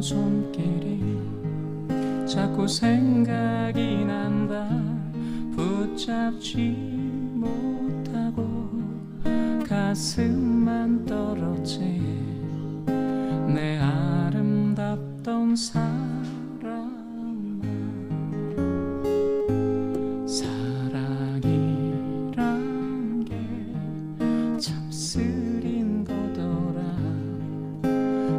손길이 자꾸 생각이 난다. 붙잡지 못하고 가슴만 떨었지. 내 아름답던 사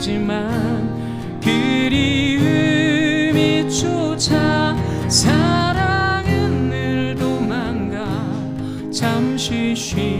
지만 그리움이 쫓아 사랑은 늘 도망가 잠시 쉬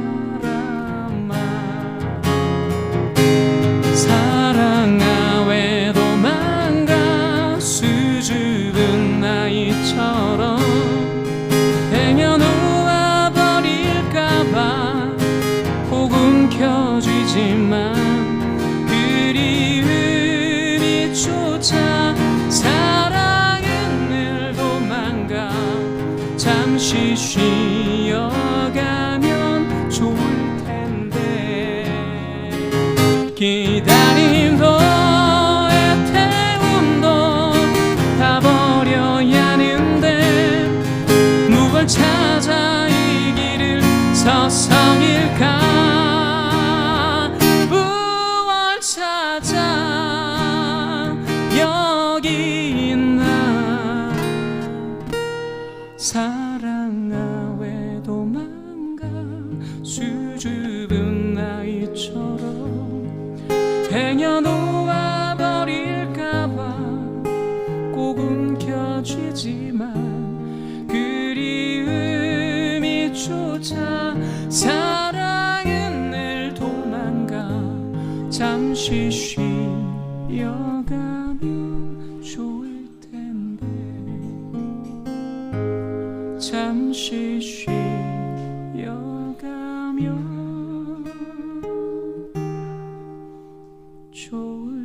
나이처럼 행여 놓아 버릴까봐 꼭 움켜쥐지만 그리움이 쫓아 사랑은 늘 도망가. 잠시 쉬어가면 좋을 텐데. 기다 서성일까? 무얼 찾아 여기 있나? 사랑아 왜 도망가 수줍은 나이처럼 행여 놓아 버릴까봐 꼭 움켜쥐지만 그리움이 쫓아 사랑은 늘 도망가. 잠시 쉬어가면 좋을 텐데. 잠시 쉬어가면 좋을